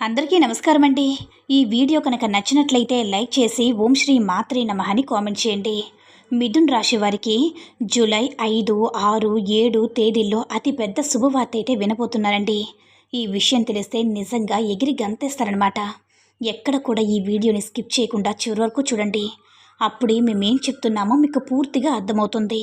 అందరికీ నమస్కారం అండి ఈ వీడియో కనుక నచ్చినట్లయితే లైక్ చేసి ఓం శ్రీ మాత్రే నమ అని కామెంట్ చేయండి. మిథున్ రాశి వారికి జూలై ఐదు ఆరు ఏడు తేదీల్లో అతిపెద్ద శుభవార్త అయితే వినబోతున్నారండి. ఈ విషయం తెలిస్తే నిజంగా ఎగిరి గంతేస్తారనమాట ఎక్కడ కూడా ఈ వీడియోని స్కిప్ చేయకుండా చివరి వరకు చూడండి. అప్పుడే మేమేం చెప్తున్నామో మీకు పూర్తిగా అర్థమవుతుంది.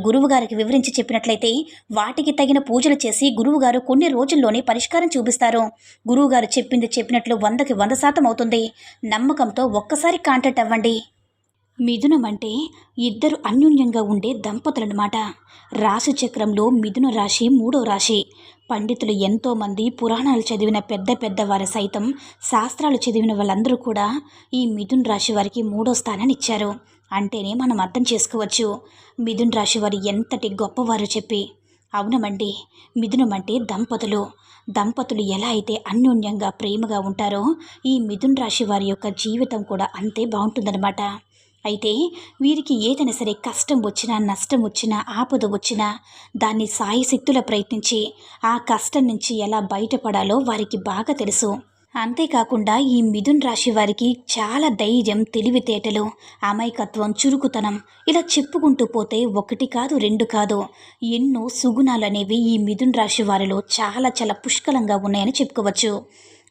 గురువుగారికి వివరించి చెప్పినట్లయితే వాటికి తగిన పూజలు చేసి గురువుగారు కొన్ని రోజుల్లోనే పరిష్కారం చూపిస్తారు. గురువుగారు చెప్పింది చెప్పినట్లు వందకి వంద శాతం అవుతుంది. నమ్మకంతో ఒక్కసారి కాంటాక్ట్ అవ్వండి. మిథునం అంటే ఇద్దరు అన్యోన్యంగా ఉండే దంపతులన్నమాట. రాశి చక్రంలో మిథున రాశి మూడో రాశి. పండితులు ఎంతోమంది పురాణాలు చదివిన పెద్ద పెద్ద వారు సైతం శాస్త్రాలు చదివిన వాళ్ళందరూ కూడా ఈ మిథున్ రాశి వారికి మూడో స్థానాన్ని ఇచ్చారు. అంటేనే మనం అర్థం చేసుకోవచ్చు. మిథున్ రాశి వారు ఎంతటి గొప్పవారు చెప్పి. అవునమండి మిథునం అంటే దంపతులు. దంపతులు ఎలా అయితే అన్యోన్యంగా ప్రేమగా ఉంటారో ఈ మిథున్ రాశి వారి యొక్క జీవితం కూడా అంతే బాగుంటుందన్నమాట. అయితే వీరికి ఏదైనా సరే కష్టం వచ్చినా నష్టం వచ్చినా ఆపద వచ్చినా దాన్ని సాయశక్తుల ప్రయత్నించి ఆ కష్టం నుంచి ఎలా బయటపడాలో వారికి బాగా తెలుసు. అంతేకాకుండా ఈ మిథున్ రాశి వారికి చాలా ధైర్యం తెలివితేటలు అమాయకత్వం చురుకుతనం. ఇలా చెప్పుకుంటూ పోతే ఒకటి కాదు రెండు కాదు. ఎన్నో సుగుణాలు అనేవి ఈ మిథున్ రాశి వారిలో చాలా చాలా పుష్కలంగా ఉన్నాయని చెప్పుకోవచ్చు.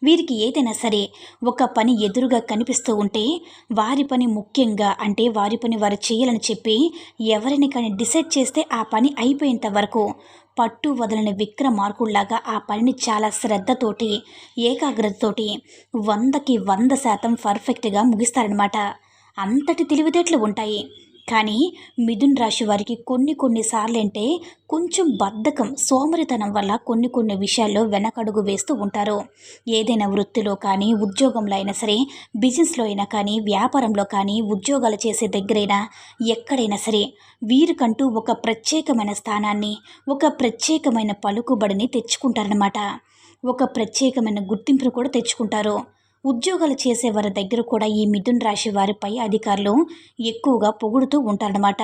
వీరికి ఏదైనా సరే ఒక పని ఎదురుగా కనిపిస్తూ ఉంటే వారి పని ముఖ్యంగా అంటే వారి పని వారు చేయాలని చెప్పి ఎవరిని కానీ డిసైడ్ చేస్తే ఆ పని అయిపోయేంత వరకు పట్టు వదలని విక్రమార్కుల్లాగా ఆ పనిని చాలా శ్రద్ధతోటి ఏకాగ్రతతోటి వందకి వంద శాతం పర్ఫెక్ట్గా ముగిస్తారనమాట అంతటి తెలివితేటలు ఉంటాయి. కానీ మిథున్ రాశి వారికి కొన్ని కొన్నిసార్లు అంటే కొంచెం బద్ధకం సోమరితనం వల్ల కొన్ని కొన్ని విషయాల్లో వెనకడుగు వేస్తూ ఉంటారు. ఏదైనా వృత్తిలో కానీ ఉద్యోగంలో అయినా సరే బిజినెస్లో అయినా కానీ వ్యాపారంలో కానీ ఉద్యోగాలు చేసే దగ్గరైనా ఎక్కడైనా సరే వీరికంటూ ఒక ప్రత్యేకమైన స్థానాన్ని ఒక ప్రత్యేకమైన పలుకుబడిని తెచ్చుకుంటారనమాట ఒక ప్రత్యేకమైన గుర్తింపును కూడా తెచ్చుకుంటారు. ఉద్యోగాలు చేసే వారి దగ్గర కూడా ఈ మిథున్ రాశి వారిపై అధికారులు ఎక్కువగా పొగుడుతూ ఉంటారన్నమాట.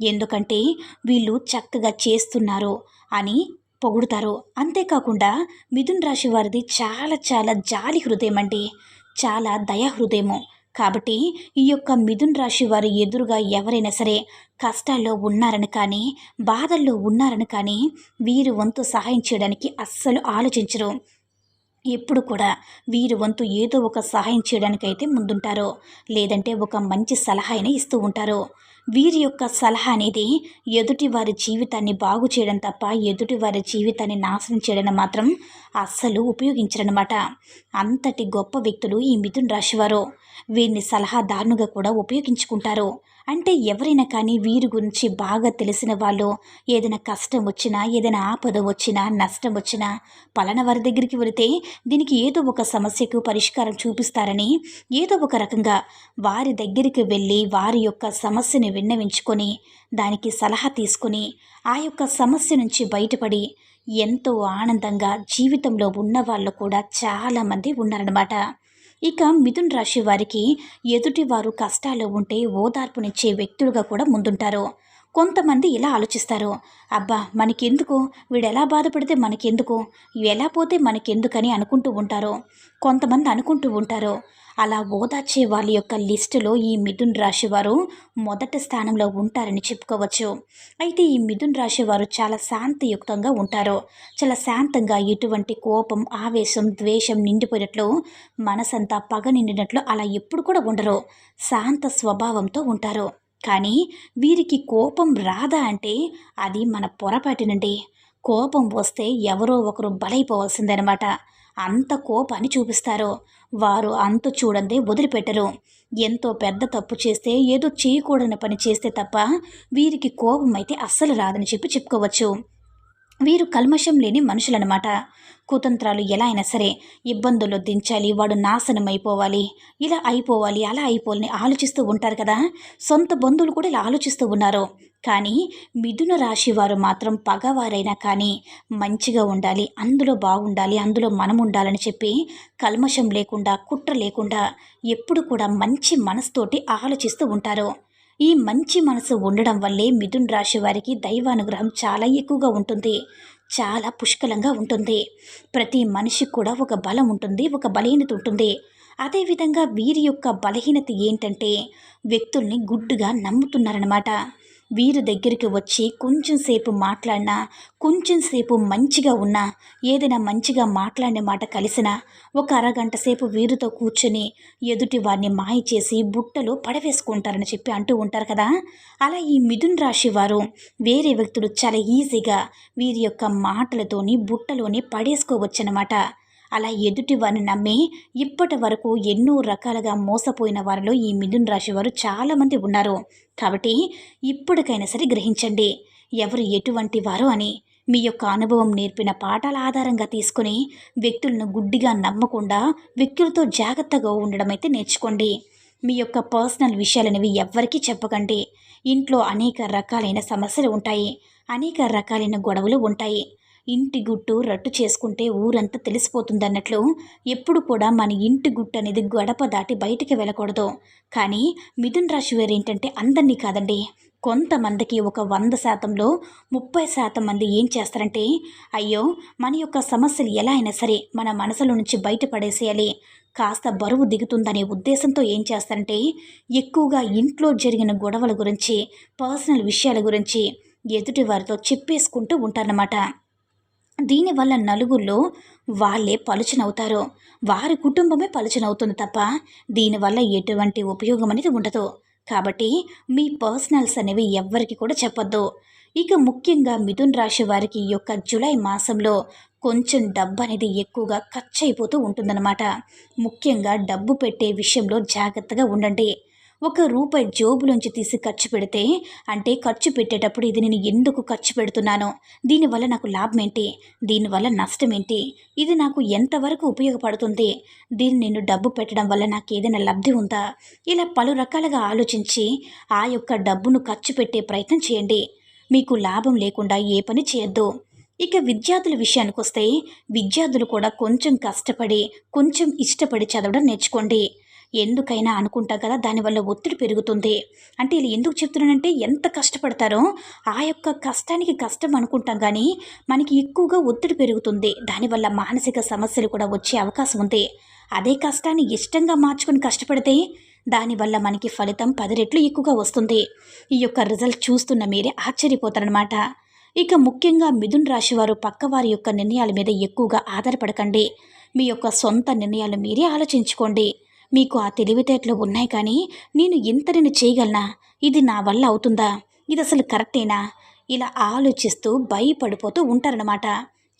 ఎందుకంటే వీళ్ళు చక్కగా చేస్తున్నారు అని పొగుడుతారు. అంతేకాకుండా మిథున్ రాశి వారిది చాలా చాలా జాలి హృదయం అండి. చాలా దయా హృదయము. కాబట్టి ఈ యొక్క మిథున్ రాశి వారి ఎదురుగా ఎవరైనా సరే కష్టాల్లో ఉన్నారని కానీ బాధల్లో ఉన్నారని కానీ వీరు వంతు సహాయం చేయడానికి అస్సలు ఆలోచించరు. ఎప్పుడు కూడా వీరి వంతు ఏదో ఒక సహాయం చేయడానికైతే ముందుంటారో. లేదంటే ఒక మంచి సలహా అయినా ఇస్తూ ఉంటారు. వీరి యొక్క సలహా అనేది ఎదుటి వారి జీవితాన్ని బాగు చేయడం తప్ప ఎదుటి వారి జీవితాన్ని నాశనం చేయడం మాత్రం అస్సలు ఉపయోగించరనమాట అంతటి గొప్ప వ్యక్తులు ఈ మిథున్ రాశివారు. వీరిని సలహాదారునుగా కూడా ఉపయోగించుకుంటారు. అంటే ఎవరైనా కానీ వీరి గురించి బాగా తెలిసిన వాళ్ళు ఏదైనా కష్టం వచ్చినా ఏదైనా ఆపద వచ్చినా నష్టం వచ్చినా పలాన వారి దగ్గరికి వెళితే దీనికి ఏదో ఒక సమస్యకు పరిష్కారం చూపిస్తారని ఏదో ఒక రకంగా వారి దగ్గరికి వెళ్ళి వారి యొక్క సమస్యని విన్నవించుకొని దానికి సలహా తీసుకొని ఆ యొక్క సమస్య నుంచి బయటపడి ఎంతో ఆనందంగా జీవితంలో ఉన్న వాళ్ళు కూడా చాలామంది ఉన్నారనమాట ఇక మిథున్ రాశి వారికి ఎదుటివారు కష్టాల్లో ఉంటే ఓదార్పునిచ్చే వ్యక్తులుగా కూడా ముందుంటారు. కొంతమంది ఇలా ఆలోచిస్తారు. అబ్బా మనకెందుకు? వీడెలా బాధపడితే మనకెందుకు? ఎలా పోతే మనకెందుకని అనుకుంటూ ఉంటారు కొంతమంది అనుకుంటూ ఉంటారు. అలా ఓదార్చే వాళ్ళ యొక్క లిస్టులో ఈ మిథున్ రాశి వారు మొదటి స్థానంలో ఉంటారని చెప్పుకోవచ్చు. అయితే ఈ మిథున్ రాశి వారు చాలా శాంతియుక్తంగా ఉంటారు. చాలా శాంతంగా ఎటువంటి కోపం ఆవేశం ద్వేషం నిండిపోయినట్లు మనసంతా పగ నిండినట్లు అలా ఎప్పుడు కూడా ఉండరు. శాంత స్వభావంతో ఉంటారు. కానీ వీరికి కోపం రాదా అంటే అది మన పొరపాటినండి. కోపం వస్తే ఎవరో ఒకరు బలైపోవాల్సిందనమాట. అంత కోపాన్ని చూపిస్తారు. వారు అంతు చూడందే వదిలిపెట్టరు. ఎంతో పెద్ద తప్పు చేస్తే ఏదో చేయకూడని పని చేస్తే తప్ప వీరికి కోపం అయితే అస్సలు రాదని చెప్పి చెప్పుకోవచ్చు. వీరు కల్మషం లేని మనుషులన్నమాట. కుతంత్రాలు ఎలా అయినా సరే ఇబ్బందుల్లో దించాలి వాడు నాశనం అయిపోవాలి ఇలా అయిపోవాలి అలా అయిపోవాలని ఆలోచిస్తూ ఉంటారు కదా. సొంత బంధువులు కూడా ఇలా ఆలోచిస్తూ ఉన్నారు. కానీ మిథున రాశి వారు మాత్రం పగవారైనా కానీ మంచిగా ఉండాలి అందులో బాగుండాలి అందులో మనం ఉండాలని చెప్పి కల్మషం లేకుండా కుట్ర లేకుండా ఎప్పుడు కూడా మంచి మనసుతోటి ఆలోచిస్తూ ఉంటారు. ఈ మంచి మనసు ఉండడం వల్లే మిథున్ రాశి వారికి దైవానుగ్రహం చాలా ఎక్కువగా ఉంటుంది. చాలా పుష్కలంగా ఉంటుంది. ప్రతి మనిషికి కూడా ఒక బలం ఉంటుంది ఒక బలహీనత ఉంటుంది. అదేవిధంగా వీరి యొక్క బలహీనత ఏంటంటే వ్యక్తుల్ని గుడ్డుగా నమ్ముతున్నారనమాట వీరి దగ్గరికి వచ్చి కొంచెం సేపు మాట్లాడినా కొంచెం సేపు మంచిగా ఉన్నా ఏదైనా మంచిగా మాట్లాడిన మాట కలిసినా ఒక అరగంట సేపు వీరితో కూర్చొని ఎదుటి వారిని మాయ చేసి బుట్టలో పడవేసుకుంటారని చెప్పి అంటూ ఉంటారు కదా. అలా ఈ మిథున్ రాశి వారు వేరే వ్యక్తులు చాలా ఈజీగా వీరి యొక్క మాటలతోని బుట్టలోని పడేసుకోవచ్చనమాట అలా ఎదుటి వారిని నమ్మి ఇప్పటి వరకు ఎన్నో రకాలుగా మోసపోయిన వారిలో ఈ మిథున్ రాశి వారు చాలామంది ఉన్నారు. కాబట్టి ఇప్పటికైనా సరే గ్రహించండి. ఎవరు ఎటువంటి వారు అని మీ యొక్క అనుభవం నేర్పిన పాఠాల ఆధారంగా తీసుకుని వ్యక్తులను గుడ్డిగా నమ్మకుండా వ్యక్తులతో జాగ్రత్తగా ఉండడం అయితే నేర్చుకోండి. మీ యొక్క పర్సనల్ విషయాలనేవి ఎవ్వరికీ చెప్పకండి. ఇంట్లో అనేక రకాలైన సమస్యలు ఉంటాయి. అనేక రకాలైన గొడవలు ఉంటాయి. ఇంటి గుట్టు రట్టు చేసుకుంటే ఊరంతా తెలిసిపోతుందన్నట్లు ఎప్పుడు కూడా మన ఇంటి గుట్టు అనేది గడప దాటి బయటికి వెళ్ళకూడదు. కానీ మిథున్ రాశి వారు ఏంటంటే అందరినీ కాదండి. కొంతమందికి ఒక వంద శాతంలో ముప్పై శాతం మంది ఏం చేస్తారంటే అయ్యో మన యొక్క సమస్యలు ఎలా అయినా సరే మన మనసులో నుంచి బయటపడేసేయాలి. కాస్త బరువు దిగుతుందనే ఉద్దేశంతో ఏం చేస్తారంటే ఎక్కువగా ఇంట్లో జరిగిన గొడవల గురించి పర్సనల్ విషయాల గురించి ఎదుటివారితో చెప్పేసుకుంటూ ఉంటారన్నమాట. దీనివల్ల నలుగురిలో వాళ్ళే పలుచనవుతారు. వారి కుటుంబమే పలుచనవుతుంది తప్ప దీనివల్ల ఎటువంటి ఉపయోగం అనేది ఉండదు. కాబట్టి మీ పర్సనల్స్ అనేవి ఎవ్వరికి కూడా చెప్పొద్దు. ఇక ముఖ్యంగా మిథున్ రాశి వారికి ఈ యొక్క జూలై మాసంలో కొంచెం డబ్బు అనేది ఎక్కువగా ఖర్చు అయిపోతూ ఉంటుందన్నమాట. ముఖ్యంగా డబ్బు పెట్టే విషయంలో జాగ్రత్తగా ఉండండి. ఒక రూపాయి జోబులోంచి తీసి ఖర్చు పెడితే అంటే ఖర్చు పెట్టేటప్పుడు ఇది నేను ఎందుకు ఖర్చు పెడుతున్నాను దీనివల్ల నాకు లాభం ఏంటి దీనివల్ల నష్టం ఏంటి ఇది నాకు ఎంతవరకు ఉపయోగపడుతుంది? దీన్ని నేను డబ్బు పెట్టడం వల్ల నాకు ఏదైనా లబ్ధి ఉందా? ఇలా పలు రకాలుగా ఆలోచించి ఆ యొక్క డబ్బును ఖర్చు పెట్టే ప్రయత్నం చేయండి. మీకు లాభం లేకుండా ఏ పని చేయొద్దు. ఇక విద్యార్థుల విషయానికి వస్తే విద్యార్థులు కూడా కొంచెం కష్టపడి కొంచెం ఇష్టపడి చదవడం నేర్చుకోండి. ఎందుకైనా అనుకుంటా కదా దానివల్ల ఒత్తిడి పెరుగుతుంది. అంటే ఇలా ఎందుకు చెప్తున్నానంటే ఎంత కష్టపడతారో ఆ యొక్క కష్టానికి కష్టం అనుకుంటాం కానీ మనకి ఎక్కువగా ఒత్తిడి పెరుగుతుంది. దానివల్ల మానసిక సమస్యలు కూడా వచ్చే అవకాశం ఉంది. అదే కష్టాన్ని ఇష్టంగా మార్చుకొని కష్టపడితే దానివల్ల మనకి ఫలితం పది రెట్లు ఎక్కువగా వస్తుంది. ఈ యొక్క రిజల్ట్ చూస్తున్న మీరే ఆశ్చర్యపోతారనమాట ఇక ముఖ్యంగా మిథున్ రాశి వారు పక్కవారి యొక్క నిర్ణయాల మీద ఎక్కువగా ఆధారపడకండి. మీ యొక్క సొంత నిర్ణయాలు మీరే ఆలోచించుకోండి. మీకు ఆ తెలివితేటలు ఉన్నాయి కానీ నేను ఇంత నేను చేయగలనా? ఇది నా వల్ల అవుతుందా? ఇది అసలు కరెక్టేనా? ఇలా ఆలోచిస్తూ భయపడిపోతూ ఉంటారనమాట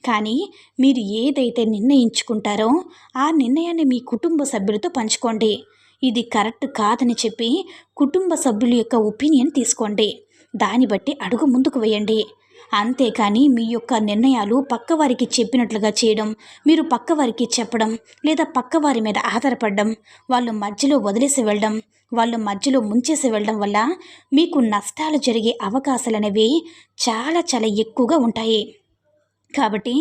కానీ మీరు ఏదైతే నిర్ణయించుకుంటారో ఆ నిర్ణయాన్ని మీ కుటుంబ సభ్యులతో పంచుకోండి. ఇది కరెక్ట్ కాదని చెప్పి కుటుంబ సభ్యుల యొక్క ఒపీనియన్ తీసుకోండి. దాన్ని బట్టి అడుగు ముందుకు వేయండి. అంతేకాని మీ యొక్క నిర్ణయాలు పక్కవారికి చెప్పినట్లుగా చేయడం మీరు పక్కవారికి చెప్పడం లేదా పక్కవారి మీద ఆధారపడడం వాళ్ళు మధ్యలో వదిలేసి వెళ్ళడం వాళ్ళు మధ్యలో ముంచేసి వెళ్ళడం వల్ల మీకు నష్టాలు జరిగే అవకాశాలు అనేవి చాలా చాలా ఎక్కువగా ఉంటాయి. కాబట్టి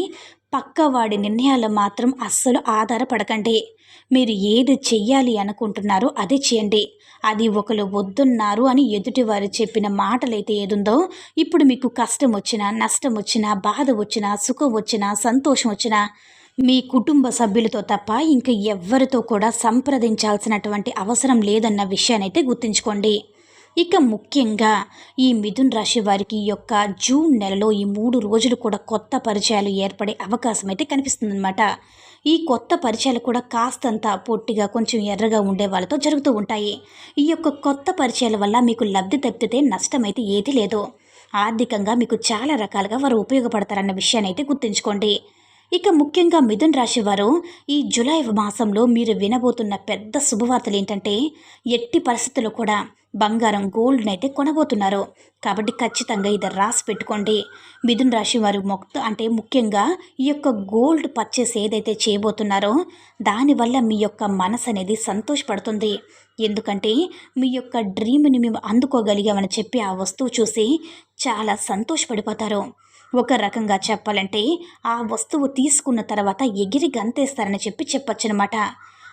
పక్కవాడి నిర్ణయాలు మాత్రం అస్సలు ఆధారపడకండి. మీరు ఏది చెయ్యాలి అనుకుంటున్నారో అది చేయండి. అది ఒకరు వద్దున్నారు అని ఎదుటివారు చెప్పిన మాటలైతే ఏదుందో ఇప్పుడు మీకు కష్టం వచ్చినా నష్టం వచ్చినా బాధ వచ్చినా సుఖం వచ్చినా సంతోషం వచ్చినా మీ కుటుంబ సభ్యులతో తప్ప ఇంకా ఎవ్వరితో కూడా సంప్రదించాల్సినటువంటి అవసరం లేదన్న విషయాన్ని అయితే గుర్తుంచుకోండి. ఇక ముఖ్యంగా ఈ మిథున్ రాశి వారికి యొక్క జూన్ నెలలో ఈ మూడు రోజులు కూడా కొత్త పరిచయాలు ఏర్పడే అవకాశం అయితే కనిపిస్తుందన్నమాట. ఈ కొత్త పరిచయాలు కూడా కాస్తంత పొట్టిగా కొంచెం ఎర్రగా ఉండే వాళ్ళతో జరుగుతూ ఉంటాయి. ఈ యొక్క కొత్త పరిచయాల వల్ల మీకు లబ్ధి తప్పితే నష్టమైతే ఏది లేదు. ఆర్థికంగా మీకు చాలా రకాలుగా వారు ఉపయోగపడతారన్న విషయాన్ని అయితే గుర్తుంచుకోండి. ఇక ముఖ్యంగా మిథున్ రాశి వారు ఈ జూలై మాసంలో మీరు వినబోతున్న పెద్ద శుభవార్తలు ఏంటంటే ఎట్టి పరిస్థితుల్లో కూడా బంగారం గోల్డ్ని అయితే కొనబోతున్నారు. కాబట్టి ఖచ్చితంగా ఇది రాసి పెట్టుకోండి. మిథున్ రాశి వారు మొత్తం అంటే ముఖ్యంగా ఈ యొక్క గోల్డ్ పర్చేస్ ఏదైతే చేయబోతున్నారో దానివల్ల మీ యొక్క మనసు అనేది సంతోషపడుతుంది. ఎందుకంటే మీ యొక్క డ్రీమ్ని మేము అందుకోగలిగామని చెప్పి ఆ వస్తువు చూసి చాలా సంతోషపడిపోతారు. ఒక రకంగా చెప్పాలంటే ఆ వస్తువు తీసుకున్న తర్వాత ఎగిరి గంతేస్తారని చెప్పి చెప్పొచ్చనమాట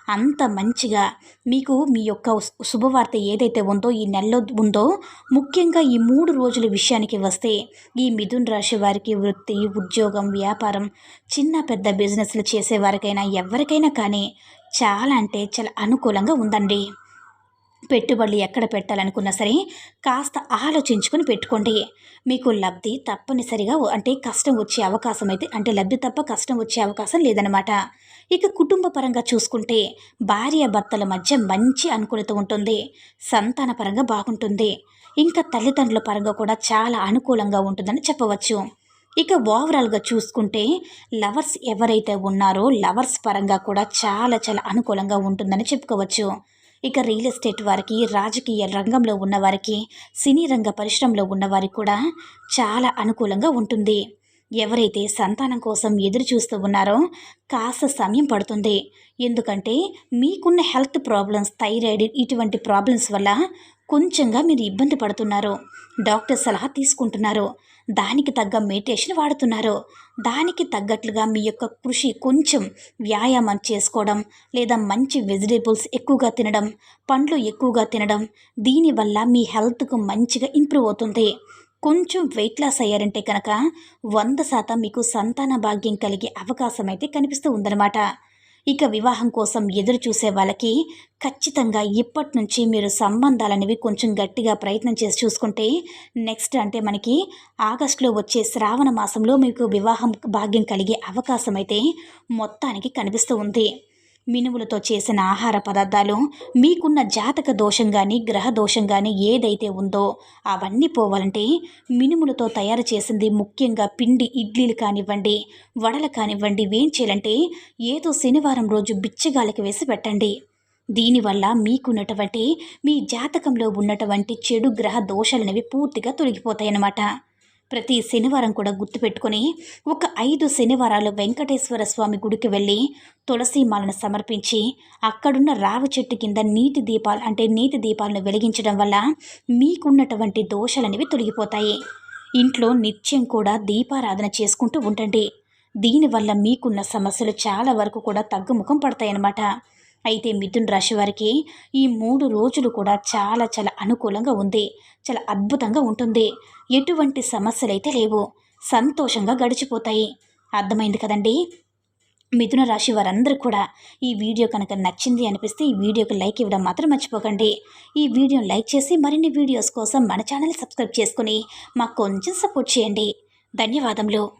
అంత మంచిగా మీకు మీ యొక్క శుభవార్త ఏదైతే ఉందో ఈ నెలలో ఉందో ముఖ్యంగా ఈ మూడు రోజుల విషయానికి వస్తే ఈ మిథున్ రాశి వారికి వృత్తి ఉద్యోగం వ్యాపారం చిన్న పెద్ద బిజినెస్లు చేసేవారికైనా ఎవరికైనా కానీ చాలా అంటే చాలా అనుకూలంగా ఉందండి. పెట్టుబడులు ఎక్కడ పెట్టాలనుకున్నా సరే కాస్త ఆలోచించుకొని పెట్టుకోండి. మీకు లబ్ధి తప్పనిసరిగా అంటే కష్టం వచ్చే అవకాశం అయితే అంటే లబ్ధి తప్ప కష్టం వచ్చే అవకాశం లేదనమాట ఇక కుటుంబ పరంగా చూసుకుంటే భార్య భర్తల మధ్య మంచి అనుకూలత ఉంటుంది. సంతాన పరంగా బాగుంటుంది. ఇంకా తల్లిదండ్రుల పరంగా కూడా చాలా అనుకూలంగా ఉంటుందని చెప్పవచ్చు. ఇక ఓవరాల్గా చూసుకుంటే లవర్స్ ఎవరైతే ఉన్నారో లవర్స్ పరంగా కూడా చాలా చాలా అనుకూలంగా ఉంటుందని చెప్పుకోవచ్చు. ఇక రియల్ ఎస్టేట్ వారికి రాజకీయ రంగంలో ఉన్నవారికి సినీ రంగ పరిశ్రమలో ఉన్నవారికి కూడా చాలా అనుకూలంగా ఉంటుంది. ఎవరైతే సంతానం కోసం ఎదురు చూస్తూ ఉన్నారో కాస్త సమయం పడుతుంది. ఎందుకంటే మీకున్న హెల్త్ ప్రాబ్లమ్స్ థైరాయిడ్ ఇటువంటి ప్రాబ్లమ్స్ వల్ల కొంచెంగా మీరు ఇబ్బంది పడుతున్నారు. డాక్టర్ సలహా తీసుకుంటున్నారు. దానికి తగ్గ మెడిటేషన్ వాడుతున్నారు. దానికి తగ్గట్లుగా మీ యొక్క కృషి కొంచెం వ్యాయామం చేసుకోవడం లేదా మంచి వెజిటేబుల్స్ ఎక్కువగా తినడం పండ్లు ఎక్కువగా తినడం దీనివల్ల మీ హెల్త్కు మంచిగా ఇంప్రూవ్ అవుతుంది. కొంచెం వెయిట్ లాస్ అయ్యారంటే కనుక వంద శాతం మీకు సంతాన భాగ్యం కలిగే అవకాశం అయితే కనిపిస్తూ ఉందన్నమాట. ఇక వివాహం కోసం ఎదురు చూసే వాళ్ళకి ఖచ్చితంగా ఇప్పటి నుంచి మీరు సంబంధాలనేవి కొంచెం గట్టిగా ప్రయత్నం చేసి చూసుకుంటే నెక్స్ట్ అంటే మనకి ఆగస్టులో వచ్చే శ్రావణ మాసంలో మీకు వివాహం భాగ్యం కలిగే అవకాశం అయితే మొత్తానికి కనిపిస్తూ ఉంది. మినుములతో చేసిన ఆహార పదార్థాలు మీకున్న జాతక దోషం కానీ గ్రహ దోషం కానీ ఏదైతే ఉందో అవన్నీ పోవాలంటే మినుములతో తయారు చేసింది ముఖ్యంగా పిండి ఇడ్లీలు కానివ్వండి వడలు కానివ్వండి వేయించేయాలంటే ఏదో శనివారం రోజు బిచ్చగాలకి వేసి పెట్టండి. దీనివల్ల మీకున్నటువంటి మీ జాతకంలో ఉన్నటువంటి చెడు గ్రహ దోషాలనేవి పూర్తిగా తొలగిపోతాయన్నమాట. ప్రతి శనివారం కూడా గుర్తుపెట్టుకొని ఒక ఐదు శనివారాలు వెంకటేశ్వర స్వామి గుడికి వెళ్ళి తులసి మాలను సమర్పించి అక్కడున్న రావి చెట్టు కింద నీటి దీపాలు అంటే నీటి దీపాలను వెలిగించడం వల్ల మీకున్నటువంటి దోషాలనేవి తొలగిపోతాయి. ఇంట్లో నిత్యం కూడా దీపారాధన చేసుకుంటూ ఉండండి. దీనివల్ల మీకున్న సమస్యలు చాలా వరకు కూడా తగ్గుముఖం పడతాయన్నమాట. అయితే మిథున్ రాశి వారికి ఈ మూడు రోజులు కూడా చాలా చాలా అనుకూలంగా ఉంది. చాలా అద్భుతంగా ఉంటుంది. ఎటువంటి సమస్యలు అయితే లేవు. సంతోషంగా గడిచిపోతాయి. అర్థమైంది కదండి? మిథున రాశి వారందరూ కూడా ఈ వీడియో కనుక నచ్చింది అనిపిస్తే ఈ వీడియోకి లైక్ ఇవ్వడం మాత్రం మర్చిపోకండి. ఈ వీడియోని లైక్ చేసి మరిన్ని వీడియోస్ కోసం మన ఛానల్ సబ్స్క్రైబ్ చేసుకుని మాకు కొంచెం సపోర్ట్ చేయండి. ధన్యవాదములు.